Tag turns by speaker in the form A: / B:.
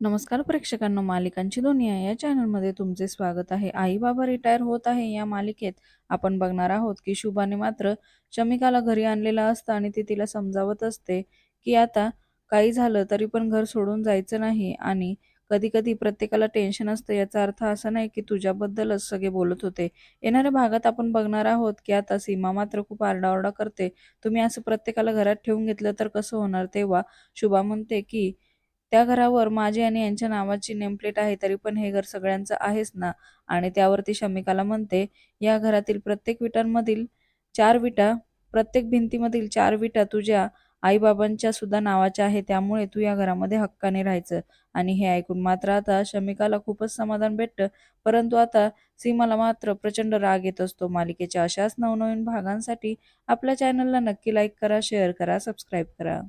A: नमस्कार प्रेक्षकांनो मालिकांची दुनिया या चॅनलमध्ये तुमचे स्वागत आहे. आई बाबा रिटायर होत आहे या मालिकेत. आपण बघणार आहोत की शुभाने मात्र शमिकाला घरी आणलेलं असतं आणि ती तिला समजावत असते की आता काही झालं तरी पण घर सोडून जायचं नाही आणि कधी कधी प्रत्येकाला टेन्शन असतं. याचा अर्थ असा नाही की तुझ्याबद्दलच सगळे बोलत होते. येणाऱ्या भागात आपण बघणार आहोत की आता सीमा मात्र खूप आरडाओरडा करते. तुम्ही असं प्रत्येकाला घरात ठेवून घेतलं तर कसं होणार? तेव्हा शुभा म्हणते की त्या घरावर माझे आणि यांच्या नावाची नेमप्लेट आहे तरी पण हे घर सगळ्यांचं आहेच ना? आणि त्यावरती शमिकाला म्हणते या घरातील प्रत्येक विटांमधील चार विटा प्रत्येक भिंतीमधील चार विटा तुझ्या आईबाबांच्या सुद्धा नावाच्या आहे त्यामुळे तू या घरामध्ये हक्काने राहायचं. आणि हे ऐकून मात्र आता शमिकाला खूपच समाधान भेटतं परंतु आता सीमाला मात्र प्रचंड राग येत असतो. मालिकेच्या अशाच नवनवीन भागांसाठी आपल्या चॅनलला नक्की लाईक करा शेअर करा सबस्क्राईब करा.